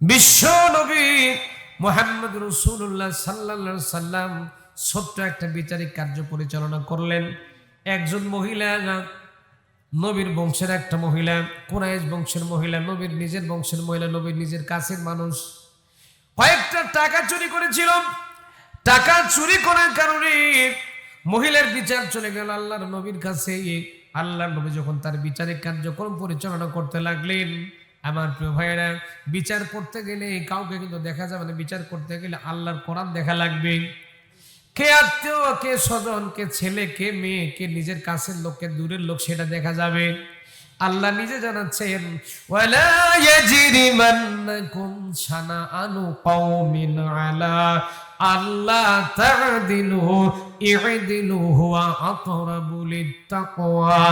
বিশ্ব নবী মোহাম্মদ রসুল্লাহ সাল্লা সাল্লাম ছোট্ট একটা বিচারিক কার্য পরিচালনা করলেন। একজন মহিলা, নবীর বংশের একটা মহিলা কোরআশ বংশের মহিলা, নবীর নিজের বংশের মহিলা, নবীর নিজের কাছের মানুষ। কয়েকটা টাকা চুরি করেছিল। টাকা চুরি করার কারণে মহিলার বিচার চলে গেল আল্লাহর নবীর কাছে। আল্লাহর নবী যখন তার বিচারিক কার্যক্রম পরিচালনা করতে লাগলেন আমার প্রিয় ভাইয়েরা, বিচার করতে গেলে কাউকে কিন্তু দেখা যাবে না। বিচার করতে গেলে আল্লাহর কোরআন দেখা লাগবে। কে আত্মীয়, কে স্বজন, কে ছেলে, কে মেয়ে, কে নিজের কাছের লোক, কে দূরের লোক, সেটা দেখা যাবে। আল্লাহ নিজে জানাচ্ছেন, ওয়ালা ইয়াজরিমান্নাকুম শানাআনু কওমিন আলা আল্লাহ তা'দিলু ই'দিলু হুয়া আকরাবু লিত্তাকওয়া।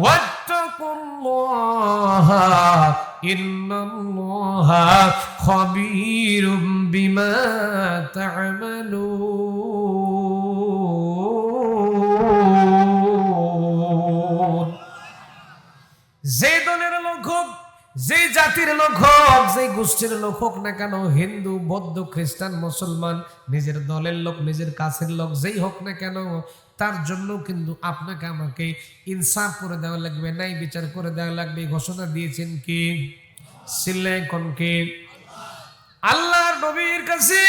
ওয়াত্তাকুল্লাহা ইন্নাল্লাহা খাবীরুম বিমা তা'মালুন যে জাতির লোক হোক, যে গোষ্ঠীর লোক হোক না কেন, হিন্দু, বৌদ্ধ, খ্রিস্টান, মুসলমান, নিজের দলের লোক, নিজের কাছের লোক, যেই হোক না কেন, তার জন্য কিন্তু আপনাকে আমাকে ইনসাফ করে দেওয়া লাগবে নাই বিচার করে দেওয়া লাগবে, ঘোষণা দিয়েছেন কি? সিল্লাই কে? আল্লাহর নবীর কাছে,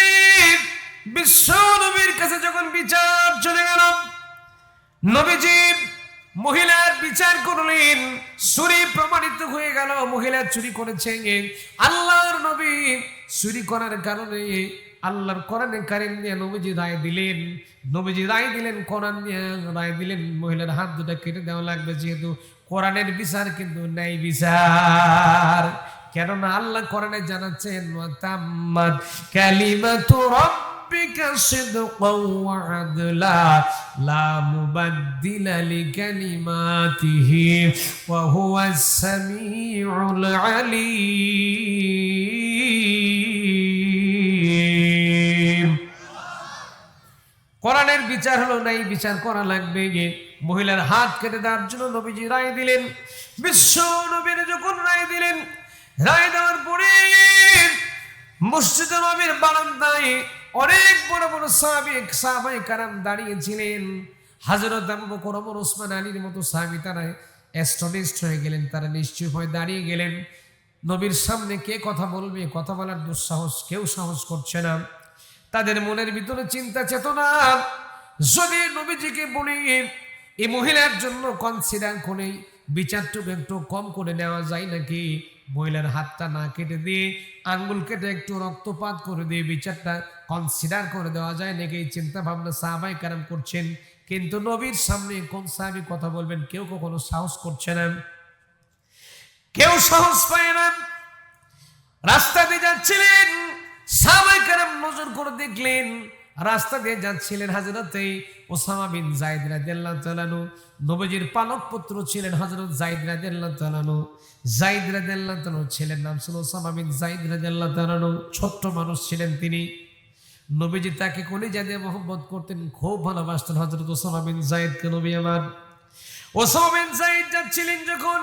বিশ্ব নবীর কাছে যখন বিচার চলে গেল, নবীজি মহিলার বিচার করলেন। চুরি প্রমাণিত হয়ে গেল, মহিলা চুরি করেছে। আল্লাহর নবী চুরি করার কারণে আল্লাহর কোরআনে কারিম দিয়ে নবীজি রায় দিলেন। নবীজি রায় দিলেন, কোরআন দিয়ে রায় দিলেন। মহিলার হাত দুটা কেটে দেওয়া লাগবে যেহেতু কোরআনের বিচার কিন্তু ন্যায় বিচার। কেননা আল্লাহ কোরআনে জানাচ্ছেন ওয়াতাম্মাত কালিমাতু রাব্বিকা ওয়া আদলা লা মুবাদ্দিলা লিকালিমাতিহি, ওয়া হুয়াস সামিউল আলিম। কোরআনের বিচার হলো নাই বিচার করা লাগবে গিয়ে মহিলার হাত কেটে দেওয়ার জন্য নবীজি রায় দিলেন। বিশ্ব নবীর যখন রায় দিলেন, রায় দেওয়ার পরে মসজিদ নবীর বারান্দায় অনেক বড় বড় সাহাবিক সাহাবাই কারাম দাঁড়িয়েছিলেন। হাজরত আবু বকর, ওমর, ওসমান, আলীর মতো সাহাবি তারা অ্যাস্টনিস্ট হয়ে গেলেন, তারা নিশ্চয় হয়ে দাঁড়িয়ে গেলেন। নবীর সামনে কে কথা বলবে, কথা বলার দুঃসাহস কেউ সাহস করছে না। তাদের মনের ভিতরে চিন্তা চেতনা। যদি নবীজিকে বলি এই মহিলার জন্য কনসিডার করে বিচারটুকু একটু কম করে নেওয়া যায় নাকি? মহিলার হাতটা না কেটে দিয়ে আঙ্গুল কেটে একটু রক্তপাত করে দিয়ে বিচারটা কনসিডার করে দেওয়া যায়। নাকি এই চিন্তা ভাবনা সাহাবাই কারাম করছেন। কিন্তু নবীর সামনে কোন সাহাবি কথা বলবেন, কেউ কখনো সাহস করছে না। কেউ সাহস পায় না। রাস্তা দিয়ে যাচ্ছিলেন, সাহাবাই কারাম নজর করে দেখলেন রাস্তা দিয়ে যাচ্ছিলেন হাজরতে ওসামা বিন জাইদ রাদিয়াল্লাহু তাআলাহু নবীজির পালক পুত্র ছিলেন হযরত জাইদ রাদিয়াল্লাহু তাআলাহু জাইদ রাদিয়াল্লাহু তাআলাহু ছেলের নাম ছিল ওসামা বিন জাইদ রাদিয়াল্লাহু তাআলাহু ছোট্ট মানুষ ছিলেন তিনি। নবীজি তাকে কলিজা দিয়ে মোহাম্মত করতেন, খুব ভালোবাসতেন হযরত ওসামা বিন জাইদকে নবী আমার, ওসামা বিন জাইদ যাচ্ছিলেন যখন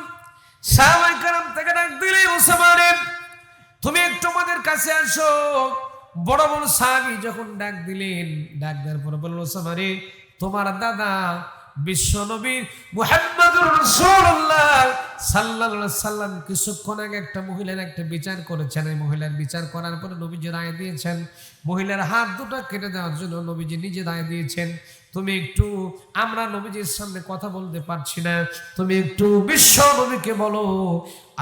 সাহাবাই কারাম তাকে ডাক দিলে ওসামা রে তুমি একটু আমাদের কাছে আসো। বড় বড় সাহাবি যখন ডাক দিলেন, ডাক দেওয়ার পরে বলল সামারে তোমার দাদা বিশ্ব নবী মুহাম্মদুর রাসূলুল্লাহ সাল্লাল্লাহু সাল্লাম কিছুক্ষণ আগে একটা মহিলার একটা বিচার করেছেন। এই মহিলার বিচার করার পরে নবীজি রায় দিয়েছেন। মহিলার হাত দুটো কেটে দেওয়ার জন্য নবীজি নিজে রায় দিয়েছেন। তুমি একটু, আমরা নবীজির সামনে কথা বলতে পারছি না। তুমি একটু বিশ্ব নবীকে বলো,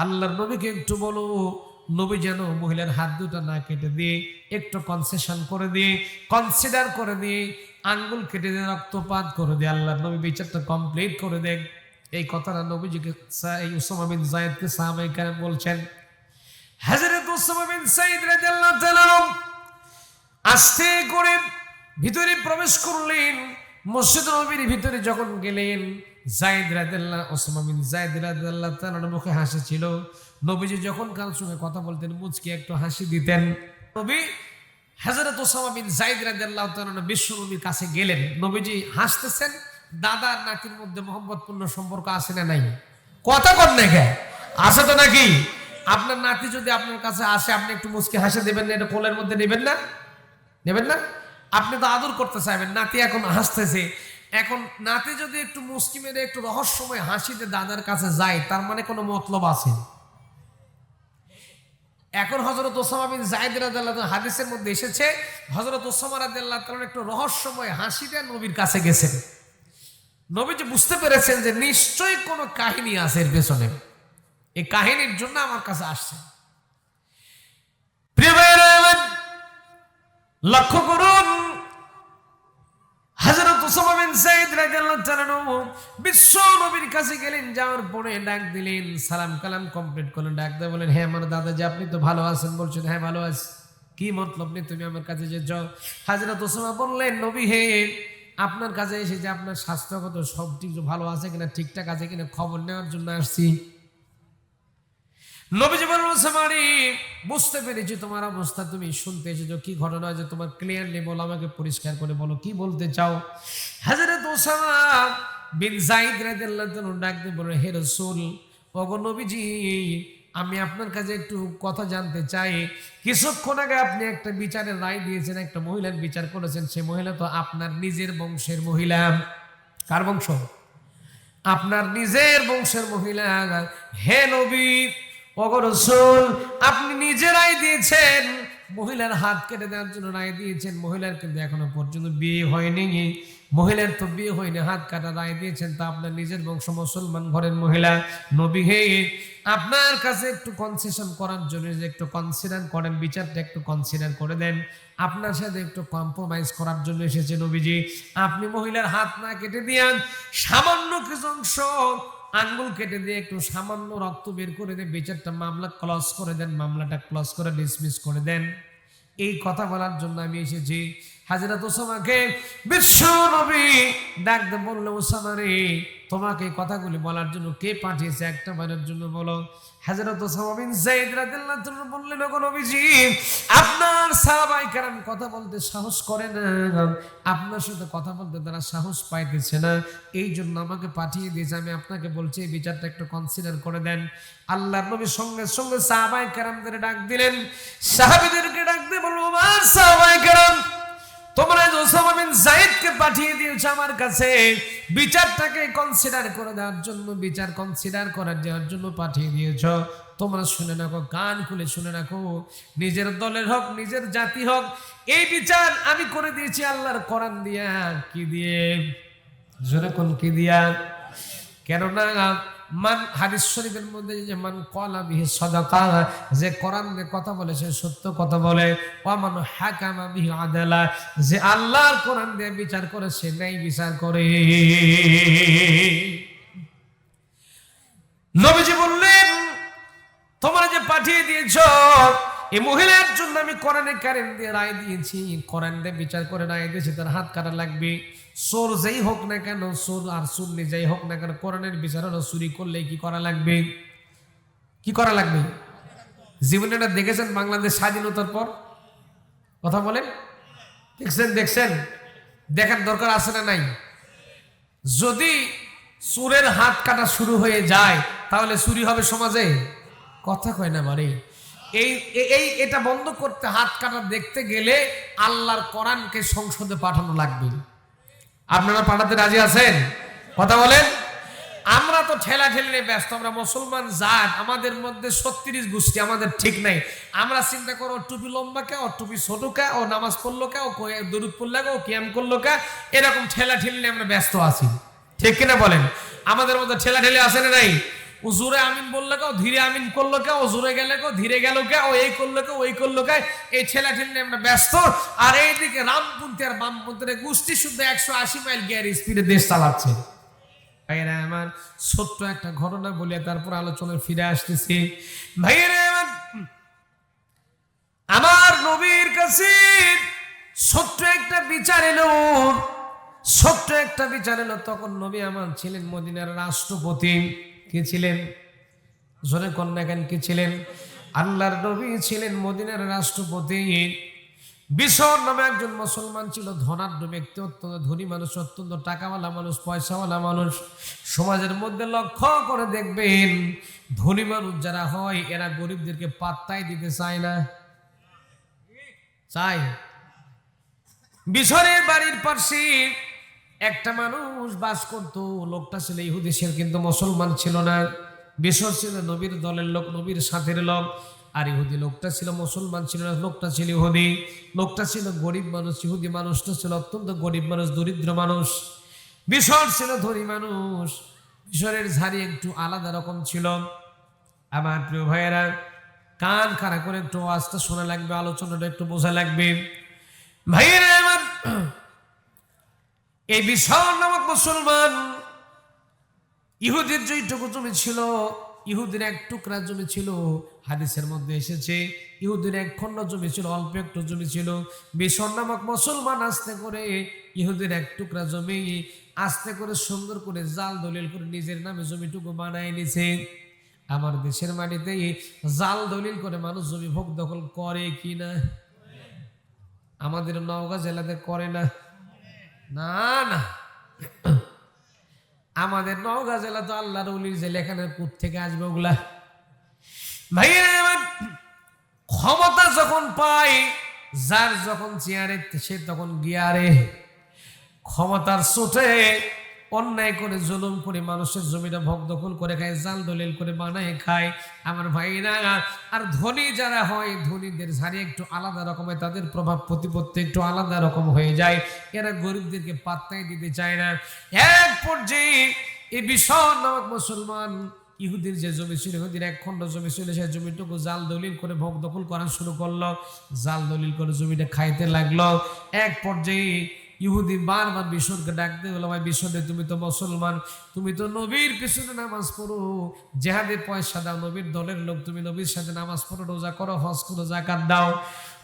আল্লাহর নবীকে একটু বলো নবী যেন মহিলার হাত দুটা না কেটে দিয়ে, একটু কনসেশন করে দিয়ে কনসিডার করে দিয়ে, আঙ্গুল কেটে দিয়ে, রক্তপাত করে দিয়ে, আল্লাহ নবী বিচারটা কমপ্লিট করে দেন। এই কথাটা নবীজিকে এই উসামা বিন জায়েদকে সাহাবাই কেন বলছেন হাজরত উসামা বিন সাইদ রাদিয়াল্লাহু তাআলা আস্তে করে ভিতরে প্রবেশ করলেন, মসজিদ নবীর ভিতরে যখন গেলেন জাইদ রাদিয়াল্লাহ ওসমান বিন জাইদ রাদিয়াল্লাহ তাআলার মুখে হাসি ছিল। নবীজি যখন কারোর সঙ্গে কথা বলতেন, মুচকি একটু হাসি দিতেন, নবী হযরত ওসামা বিন জাইদ রাদিয়াল্লাহু তাআলা বিশ্ব নবীর কাছে গেলেন। নবীজি হাসতেছেন, দাদা আর নাতির মধ্যে মোহাম্মদপূর্ণ সম্পর্ক আছে না নাই? কথা কর না কে আছে তো নাকি? আপনার নাতি যদি আপনার কাছে আসে, আপনি একটু মুচকি হাসে দেবেন না, এটা কোলের মধ্যে নেবেন না? নেবেন না? আপনি তো আদর করতে চাইবেন, নাতি এখন হাসতেছে। এখন নাতি যদি একটু মুস্কি মেরে একটু রহস্যময় হাসিতে দাদার কাছে যায়, তার মানে কোনো মতলব আছে? এখন হজরত ওসামা বিন জায়দ আনহু হাদিসের মধ্যে এসেছে হজরত ওসামা রাদিয়াল্লাহু তালন একটু রহস্যময় হাসিতে নবীর কাছে গেছেন। নবী যে বুঝতে পেরেছেন যে নিশ্চয়ই কোনো কাহিনী আছে এর পেছনে। এই কাহিনীর জন্য আমার কাছে আসছে। লক্ষ্য করুন হযরত ওসামা বিন যায়েদ রাদিয়াল্লাহু তাআলা বিশ্ব নবীর কাছে গেলেন, যাওয়ার পরে ডাক দিলেন, সালাম কালাম কমপ্লিট করলেন, ডাক দিয়ে বলেন হ্যাঁ আমার দাদা যে আপনি তো ভালো আছেন। বলছেন হ্যাঁ ভালো আছি। কি মতলব নেই তুমি আমার কাছে যে যাও? হযরত ওসামা বললেন, নবী হে, আপনার কাছে এসে যে আপনার স্বাস্থ্যগত সব ঠিক ভালো আছে কিনা, ঠিকঠাক আছে কিনা খবর নেওয়ার জন্য আসছি। নবীজি বলল সামারি বুঝতে পেরেছি তোমার অবস্থা। তুমি শুনতে এসেছ। কি ঘটনা যে তোমার ক্লিয়ারলি বলো, আমাকে পরিষ্কার করে বলো, কি বলতে চাও? হাজরত ওসামা বিন জাইদ রাদিয়াল্লাহু তাআলা ডাক হে রাসূল, ওগো নবীজি, আমি আপনার কাছে একটু কথা জানতে চাই। কিছুক্ষণ আগে আপনি একটা বিচারের রায় দিয়েছেন, একটা মহিলার বিচার করেছেন। সে মহিলা তো আপনার নিজের বংশের মহিলা। কার বংশ? আপনার নিজের বংশের মহিলা। হে নবী রসুল, আপনি নিজেরাই দিয়েছেন। মহিলার হাত কেটে দেওয়ার জন্য রায় দিয়েছেন। মহিলার কিন্তু এখনও পর্যন্ত বিয়ে হয়নি। মহিলার তো বিয়ে হয়নি, হাত কাটা রায় দিয়েছেন। তা আপনার নিজের বংশ মুসলমান ঘরের মহিলা, নবী আপনার কাছে একটু কনসেশন করার জন্য যে একটু কনসিডার করেন, বিচারটা একটু কনসিডার করে দেন। আপনার সাথে একটু কম্প্রোমাইজ করার জন্য এসেছে নবীজি। আপনি মহিলার হাত না কেটে দিয়ান, সামান্য কিছু অংশ আঙ্গুল কেটে দিয়ে একটু সামান্য রক্ত বের করে দিয়ে বিচারটা মামলা ক্লস করে দেন, মামলাটা ক্লস করে ডিসমিস করে দেন। এই কথা বলার জন্য আমি এসেছি। হাজিরা ওসামাকে, বিশ্ব নবী ডাকতে বললে, ওসামা রে তোমাকে কথাগুলি বলার জন্য কে পাঠিয়েছে একটা বারের জন্য বলো? হাজরত বললেন, ওগো নবীজি, আপনার সাহাবাই কথা বলতে সাহস করে না। আপনার সাথে কথা বলতে তারা সাহস পাইতেছে না। এই জন্য আমাকে পাঠিয়ে দিয়েছে। আমি আপনাকে বলছি, এই বিচারটা একটু কনসিডার করে দেন। আল্লাহর সঙ্গে সঙ্গে সাহাবাই কেরামদের ডাক দিলেন। সাহাবীদেরকে ডাক দিয়ে বলব তোমরা ওসামা বিন জায়েদকে পাঠিয়ে দিয়েছ আমার কাছে। বিচারটাকে কনসিডার করে দেওয়ার জন্য, বিচার কনসিডার করার দেওয়ার জন্য পাঠিয়ে দিয়েছ। তোমরা শুনে রাখো, কান খুলে শুনে রাখো। নিজের দলের হোক, নিজের জাতি হোক, এই বিচার আমি করে দিয়েছি আল্লাহর কোরআন দিয়া। কি দিয়ে? জোরে কোন কি দিয়া? কেননা মান হাদিস শরীফের মধ্যে যে মান কলা বিহি সদাকা, যে কোরআন কথা বলে, সে সত্য কথা বলে। ওয়ামান হাকামা বিহি আদালা, যে আল্লাহর কোরআন দিয়ে বিচার করে, সে ন্যায় বিচার করে। নবীজি বললেন, তোমরা যে পাঠিয়ে দিয়েছ, এই মহিলার জন্য আমি কোরআনে কারেন্ট দিয়ে রায় দিয়েছি। কোরআন দিয়ে বিচার করে রায় দিয়েছি, তার হাত কাটা লাগবে। সোর যেই হোক না কেন, সোর আর সুন্নি যাই হোক না কেন, কোরআনের বিচার চুরি করলে কি করা লাগবে? কি করা লাগবে? জীবনে এটা দেখেছেন বাংলাদেশ স্বাধীনতার পর? কথা বলেন। দেখছেন দেখছেন? দেখার দরকার আছে না নাই? যদি চোরের হাত কাটা শুরু হয়ে যায়, তাহলে চুরি হবে সমাজে? কথা কয় না বাড়ি। এই এই, এটা বন্ধ করতে হাত কাটা দেখতে গেলে আল্লাহর কোরআনকে সংসদে পাঠানো লাগবে। আপনারা পাঠাতে রাজি আছেন? কথা বলেন। আমরা তো ঠেলা ঠেলে ব্যস্ত, আমরা মুসলমান জাত, আমাদের মধ্যে ছত্রিশ গোষ্ঠী, আমাদের ঠিক নাই। আমরা চিন্তা করো, টুপি লম্বা কে, ও টুপি ছোট কে, ও নামাজ পড়ল কে, ও দরুদ পড়ল কে, ও কিয়াম করল কে, এরকম ঠেলা ঠেলে আমরা ব্যস্ত আছি। ঠিক কিনা বলেন? আমাদের মধ্যে ঠেলা ঠেলে আছে না নাই? ও জোরে আমিন বলল কে ও ধীরে আমিন করল কে ও জোরে গেলে কে ও ধীরে গেল কে ও এই করল কে ওই করল কে এই ঠেলে আমরা ব্যস্ত। আর এইদিকে রামপন্থী আর বামপন্থীর গোষ্ঠী শুদ্ধ একশো আশি মাইল গিয়ার স্পিডে দেশ চালাচ্ছে। ভাইয়েরা আমার ছোট্ট একটা ঘটনা তারপর আলোচনায় ফিরে আসতেছি। ভাইয়েরা আমার আমার নবীর কাছে ছোট্ট একটা বিচার এলো। ছোট্ট একটা বিচার এলো, তখন নবী আমার ছিলেন মদিনার রাষ্ট্রপতি। কে ছিলেন? জোরে কন্যা কেন কে ছিলেন? আল্লাহর নবী ছিলেন মদিনার রাষ্ট্রপতি। বিশর নামে একজন মুসলমান ছিল, ধনাঢ্য ব্যক্তি, অত্যন্ত ধনী মানুষ, অত্যন্ত টাকাওয়ালা মানুষ, পয়সাওয়ালা মানুষ। সমাজের মধ্যে লক্ষ্য করে দেখবেন, ধনী মানুষ যারা হয়, এরা গরিবদেরকে পাত্তাই দিতে চায় না। চাই বিশরের বাড়ির পাশে একটা মানুষ বাস করত, লোকটা ছিল ইহুদেশের কিন্তু মুসলমান ছিল না। বিশর ছিল নবীর দলের লোক, নবীর সাথের লোক। আর ইহুদি লোকটা ছিল মুসলমান ছিল না, লোকটা ছিল ইহুদি। লোকটা ছিল গরিব মানুষ, ইহুদি মানুষটা ছিল অত্যন্ত গরিব মানুষ, দরিদ্র মানুষ। বিশর ছিল ধনী মানুষ। বিশরের ঝাড়ি একটু আলাদা রকম ছিল। আমার প্রিয় ভাইয়েরা, কান খাড়া করে একটু আওয়াজটা শোনা লাগবে, আলোচনাটা একটু বোঝা লাগবে। ভাইয়েরা আমার এই বিশাল নামক মুসলমান, ইহুদির যেটুকু জমি ছিল, ইহুদির এক টুকরা জমি ছিল, হাদিসের মধ্যে এসেছে, ইহুদির এক খণ্ড জমি ছিল, অল্প একটু জমি ছিল বিশর নামক মুসলমান আস্তে করে ইহুদির এক টুকরা জমি, আস্তে করে সুন্দর করে জাল দলিল করে নিজের নামে জমিটুকু বানায় নিছে। আমার দেশের মাটিতে জাল দলিল করে মানুষ জমি ভোগ দখল করে কি না আমাদের নওগাঁ জেলাতে করে না। না না। আমাদের নওগাঁ জেলা তো আল্লাহর উলির জেলা, এখানে কোথ থেকে আসবে ওগুলা? ভাইয়া ক্ষমতা যখন পাই যার যখন চেয়ারে, সে তখন গিয়ারে। ক্ষমতার চোটে অন্যায় করে, জুলুম করে মানুষের জমিটা ভোগ দখল করে খায়, জাল দলিল করে বানায় খায়। আমার ভাইরা, আর ধনী যারা হয়, ধনীদের ঝাড়ি একটু আলাদা রকমের তাদের প্রভাব প্রতিপত্তি একটু আলাদা রকম হয়ে যায়। এরা গরিবদেরকে পাত্তাই দিতে চায় না। এক পর্যায়ে এই বিষয় নামক মুসলমান ইহুদির যে জমি ছিল, ইহুদির এক খণ্ড জমি ছিল, সেই জমিটুকু জাল দলিল করে ভোগ দখল করা শুরু করল। জাল দলিল করে জমিটা খাইতে লাগল। এক পর্যায়ে ইহুদি বারবার বিশ্বকে ডাকতে হলো ভাই বিশ্বরে তুমি তো মুসলমান, তুমি তো নবীর পিছনে নামাজ পড়ো। জেহাদে পয়সা দাও, নবীর দলের লোক, তুমি নবীর সাথে নামাজ পড়ো, রোজা করো, হজ করো জাকাত দাও।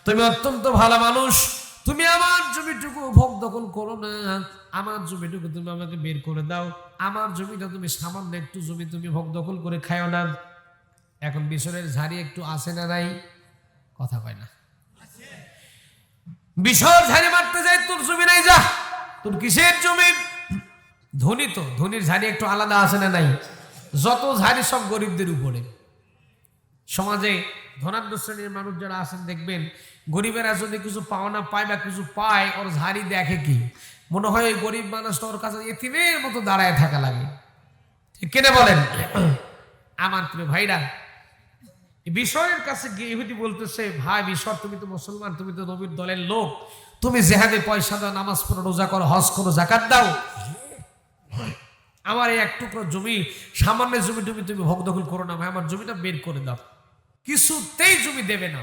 তুমি অত্যন্ত ভালো মানুষ। তুমি আমার জমিটুকু ভোগ দখল করো না। আমার জমিটুকু তুমি আমাকে বের করে দাও। আমার জমিটা তুমি সামান্য একটু জমি তুমি ভোগ দখল করে খাও না। এখন বিশ্বরের ঝাড়ি একটু আসে না নাই? কথা কয় না। বিষর ঝাড়ি মারতে যায় তোর জমি নাই যা। তোর কিসের জমি? ধনী তো, ধনির ঝাড়ি একটু আলাদা আছে না নাই? যত ঝাড়ি সব গরিবদের উপরে। সমাজে ধনাঢ্য শ্রেণির মানুষ যারা আছেন, দেখবেন গরিবেরা যদি কিছু পাওনা পায় বা কিছু পায়, ওর ঝাড়ি দেখে কি? মনে হয় ওই গরিব মানুষটা ওর কাছে এতিমের মতো দাঁড়ায় থাকা লাগে। কেনে বলেন? আমার প্রিয় ভাইরা বিষয়ের কাছে গিয়ে ইহুদি বলতেছে, ভাই বিষয় তুমি তো মুসলমান, তুমি তো নবীর দলের লোক। তুমি জেহাদে পয়সা দাও, নামাজ পড়ো, রোজা করো, হজ করো জাকাত দাও। আমার এই এক টুকরো জমি, সামান্য জমি টুমি তুমি ভোগ দখল করো না, ভাই, আমার জমিটা বের করে দাও। কিছুতেই জমি দেবে না।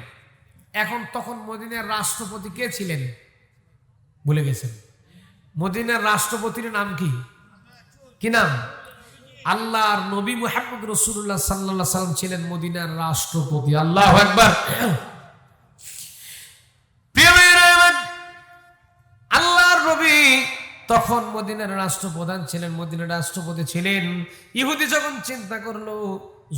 এখন তখন মদিনার রাষ্ট্রপতি কে ছিলেন? বলে গেছেন। মদিনার রাষ্ট্রপতির নাম কি? কি নাম? আল্লাহর নবী মুহাম্মদ রসুল্লাহ সাল্লাহ সাল্লাম ছিলেন মদিনার রাষ্ট্রপতি। আল্লাহ একবার তখন মদিনার রাষ্ট্রপ্রধান ছিলেন, মদিনার রাষ্ট্রপতি ছিলেন। ইহুদি যখন চিন্তা করল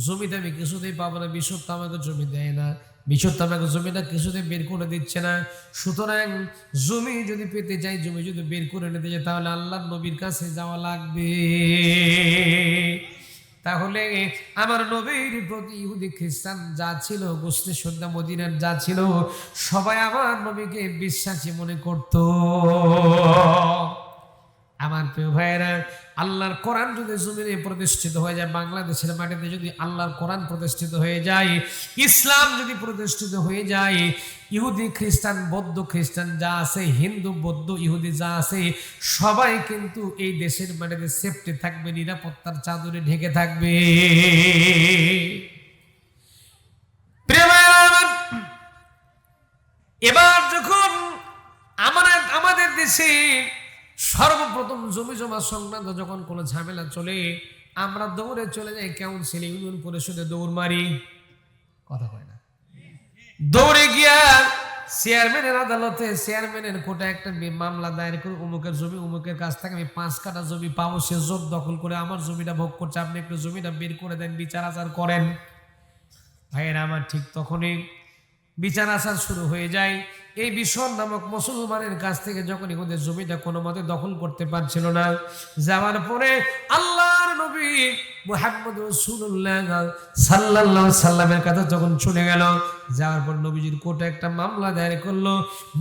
জমিতে আমি কিছুতেই পাবো না, বিশুদ্ধ আমাকে জমি দেয় না। বিশুদ্ধ জমিটা কিছুতে বের করে দিচ্ছে না। সুতরাং জমি যদি পেতে চাই, জমি যদি বের করে নিতে চাই, তাহলে আল্লাহ নবীর কাছে যাওয়া লাগবে। তাহলে আমার নবীর প্রতি ইহুদি খ্রিস্টান যা ছিল, গোষ্ঠী সন্ধ্যা মদিনার যা ছিল, সবাই আমার নবীকে বিশ্বাসী মনে করত। আমার প্রিয় ভাইয়েরা, আল্লাহর কোরআন যদি জমিনে প্রতিষ্ঠিত হয়ে যায়, বাংলাদেশের মাটিতে যদি আল্লাহর কোরআন প্রতিষ্ঠিত হয়ে যায়, ইসলাম যদি প্রতিষ্ঠিত হয়ে যায়, ইহুদি খ্রিস্টান, বৌদ্ধ খ্রিস্টান যা আছে, হিন্দু, বৌদ্ধ, ইহুদি যা আছে, সবাই কিন্তু এই দেশের মাটিতে সেফটি থাকবে, নিরাপত্তার চাদরে ঢেকে থাকবে। এবার যখন আমাদের দেশে সর্বপ্রথম জমি জমা সংক্রান্ত যখন কোনো ঝামেলা চলে, আমরা দৌড়ে চলে যাই কাউন্সিল ইউনিয়ন পরিষদে দৌড় মারি। কথা কয় না। দৌড়ে গিয়া চেয়ারম্যানের আদালতে চেয়ারম্যানের কোটা একটা মামলা দায়ের করে অমুকের জমি, অমুকের কাছ থেকে আমি পাঁচ কাটা জমি পাবো, সে জোর দখল করে আমার জমিটা ভোগ করছে, আপনি একটু জমিটা বের করে দেন, বিচার আচার করেন। ভাইয়েরা, আমার ঠিক তখনই বিচার আচার শুরু হয়ে যায়। এই বিশন নামক মুসলমানের কাছ থেকে যখন ইহুদের জমিটা কোনো মতে দখল করতে পারছিল না, যাওয়ার পরে আল্লাহর নবী মুহাম্মদ সাল্লাল্লাহু সাল্লামের কাছে যখন চলে গেল, যাওয়ার পর নবীজির কোর্টে একটা মামলা দায়ের করল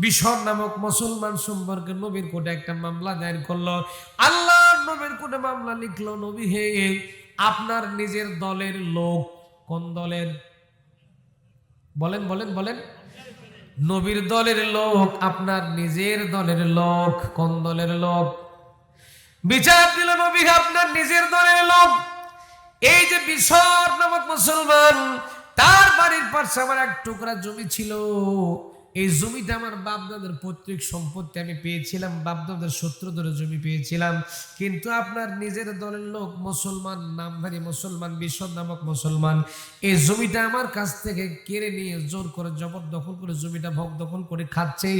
বিশন নামক মুসলমান সম্পর্কে নবীর কোর্টে একটা মামলা দায়ের করল। আল্লাহর নবীর কোর্টে মামলা লিখলো, নবী হে, আপনার নিজের দলের লোক কোন দলের? বলেন বলেন বলেন। নবীর দলের লোক, আপনার নিজের দলের লোক, কোন দলের লোক? বিচার দিল নবী, আপনার নিজের দলের লোক। এই যে বিশর নামক মুসলমান, তার বাড়ির পাশে আমার এক টুকরা জমি ছিল। এই জমিটা আমার বাপদাদের পৈতৃক সম্পত্তি আমি পেয়েছিলাম, বাপদাদের সূত্র ধরে জমি পেয়েছিলাম। কিন্তু আপনার নিজের দলের লোক মুসলমান, নামধারী মুসলমান বিশদ নামক মুসলমান, এই জমিটা আমার কাছ থেকে কেড়ে নিয়ে জোর করে জবরদখল করে জমিটা ভোগ দখল করে খাচ্ছে।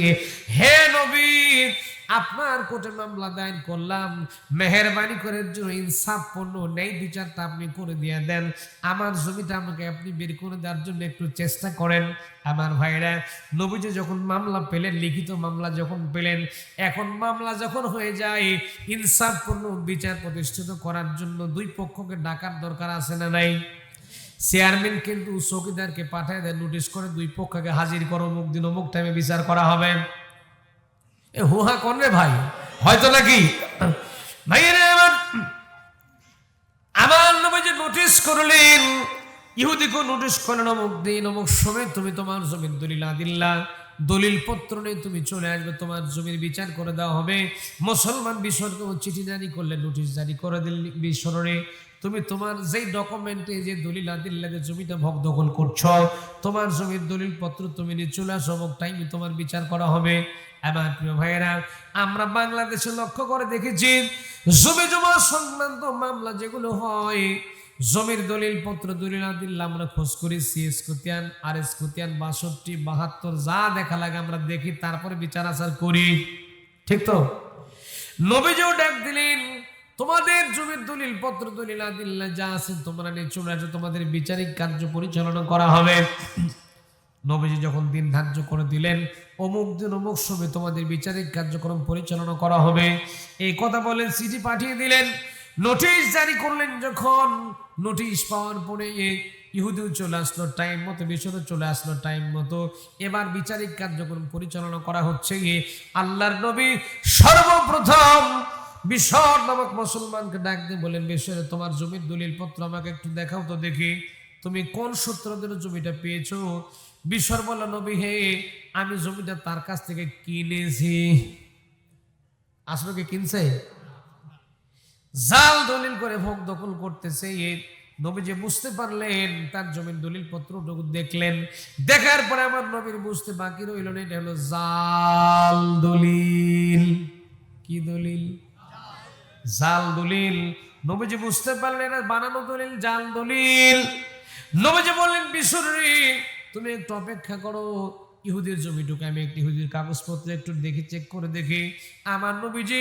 হে নবী, আপনার কোর্টে মামলা দায়ের করলাম, মেহরবানি করে জন্য ইনসাফপূর্ণ ন্যায় বিচারটা আপনি করে দিয়ে দেন। আমার জমিটা আমাকে আপনি বের করে দেওয়ার জন্য একটু চেষ্টা করেন। আমার ভাইরা, নবীজি যখন মামলা পেলেন, লিখিত মামলা যখন পেলেন, এখন মামলা যখন হয়ে যায়, ইনসাফপূর্ণ বিচার প্রতিষ্ঠিত করার জন্য দুই পক্ষকে ডাকার দরকার আছে না নাই? চেয়ারম্যান কিন্তু চৌকিদারকে পাঠায় দেয় নোটিশ করে দুই পক্ষকে হাজির করো মুখ দিন অমুক টাইমে বিচার করা হবে। এ, হুহা কোন রে ভাই? হয়তো নাকি? ভাইয়েরা আমার আমার নবীজি নোটিশ করলেন ইহুদিকে নোটিশ করেন অমুক দিন অমুক সময়, তুমি তোমার জমির দলিল আদিল্লা দলিল। পত্র নেই, তুমি চলে আসবে, তোমার জমির বিচার করে দেওয়া হবে। মুসলমান বিশ্বকে চিঠি জারি করলে, নোটিশ জারি করে দিল বিশ্বরে তুমি তোমার যেই ডকুমেন্টে যে দলিল আদিল্লা যে জমিটা ভোগ দখল করছ, তোমার জমির দলিল পত্র তুমি নিয়ে চলে আসো, অমুক টাইমে তোমার বিচার করা হবে। আমার প্রিয় ভাইয়েরা, আমরা বাংলাদেশে লক্ষ্য করে দেখেছি, জমি জমা সংক্রান্ত মামলা যেগুলো হয় জমির দলিল পত্র দলিল আমরা খোঁজ করি সিএস কুতিয়ান আর এস কুতিয়ান, বাষট্টি, বাহাত্তর, যা দেখা লাগে আমরা দেখি, তারপরে বিচার আচার করি। ঠিক তো? নবীজিও ডাক দিলেন, তোমাদের জমির দলিল পত্র দলিল আদিল্লা যা আছে তোমরা নিয়ে চলে আসো, তোমাদের বিচারিক কার্য পরিচালনা করা হবে। নবীজি যখন দিন ধার্য করে দিলেন, অমুক দিন অমুক সময় তোমাদের বিচারিক কার্যক্রম পরিচালনা করা হবে। এই কথা বলেন, চিঠি পাঠিয়ে দিলেন। নোটিশ জারি করলেন যখন নোটিশ পাওয়ার পরে ইহুদিও চলে আসলো টাইম মতো মিশরও চলে আসলো টাইম মতো। এবার বিচারিক কার্যক্রম পরিচালনা করা হচ্ছে গিয়ে আল্লাহর নবী সর্বপ্রথম বিশর নামক মুসলমানকে ডাক দিয়ে বলেন বিশ্বরে, তোমার জমির দলিল পত্র আমাকে একটু দেখাও তো দেখি। তুমি কোন সূত্রদের জমিটা পেয়েছ? বিশ্বর বলল, নবী, হে, আমি জমিটা তার কাছ থেকে কিনেছি। আসলে কি কিনছে? জাল দলিল করে ভোগ দখল করতেছে। এ নবী যে বুঝতে পারলেন, তার জমির দলিল পত্র দেখলেন, দেখার পরে আমার নবীর বুঝতে বাকি রইল না, এটা হলো জাল দলিল। কি দলিল? জাল দলিল। নবীজি বুঝতে পারলেন বানানো দলিল, জাল দলিল। নবীজি বললেন বিশ্বরী তুমি একটু অপেক্ষা করো। ইহুদির জমিটুকু আমি একটু ইহুদির কাগজপত্র একটু দেখি চেক করে দেখি। আমার নবীজি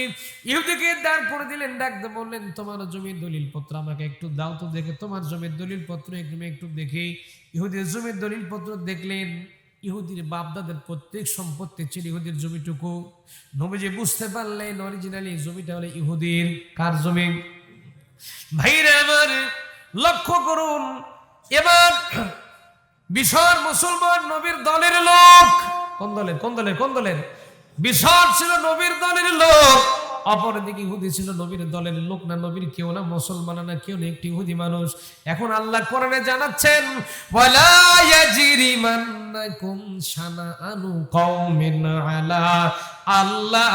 ইহুদিকে দাঁড় করে দিলেন ডাকতে বললেন, তোমার জমির দলিল পত্র আমাকে একটু দাও তো দেখে, তোমার জমির দলিল পত্র একটু একটু দেখি। ইহুদির জমির দলিল পত্র দেখলেন, ইহুদির বাপদাদের প্রত্যেক সম্পত্তি ছিল ইহুদির জমিটুকু। নবীজি বুঝতে পারলেন অরিজিনালি জমিটা হলো ইহুদির, কার জমি? ভাইরা আমার লক্ষ্য করুন, এবার বিশর মুসলমান নবীর দলের লোক। কোন দলের কোন দলের কোন দলের? বিশর ছিল নবীর দলের লোক। অপরদিকে ইহুদি ছিল নবীর দলের লোক না, নবীর কেউ না, মুসলমান না, কেউ না, একটি ইহুদি মানুষ। এখন আল্লাহ কোরআনে জানাচ্ছেন আল্লাহ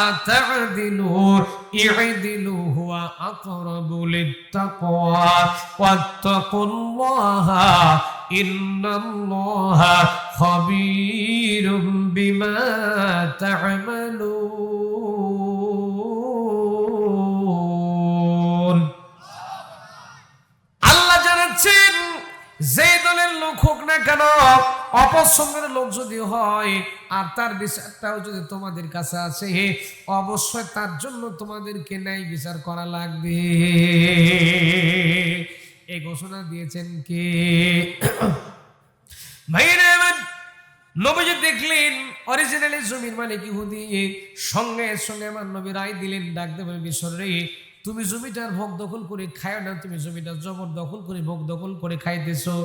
হুয়া ওয়াত্তাকুল্লাহা ইন্নাল্লাহা আল্লাহ জানাচ্ছেন, যে দলের লোক হোক না কেন অপছন্দের লোক যদি হয়, আর তার বিচারটাও যদি তোমাদের কাছে আছে, অবশ্যই তার জন্য তোমাদেরকে ন্যায় বিচার করা লাগবে। এই ঘোষণা দিয়েছেন কে? নবীজি দেখলেন অরিজিনালি জমির মালিক ইহুদি, সঙ্গে সঙ্গে আমার নবী রায় দিলেন, ডাক দেবে মিশর রে, তুমি জমিটার ভোগ দখল করে খাও না, তুমি জমিটা জবর দখল করে ভোগ দখল করে খাইতেছো,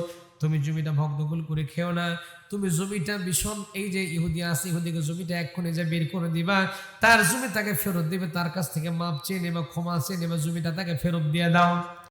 তুমি জমিটা ভোগ দখল করে খেও না, তুমি জমিটা ভীষণ, এই যে ইহুদি আছে, ইহুদিকে জমিটা এক্ষুনি যে বের করে দিবা, তার জমি তাকে ফেরত দিবে, তার কাছ থেকে মাপ চেয়ে নেবা, ক্ষমা চেয়ে নেবা, জমিটা তাকে ফেরত দিয়ে দাও।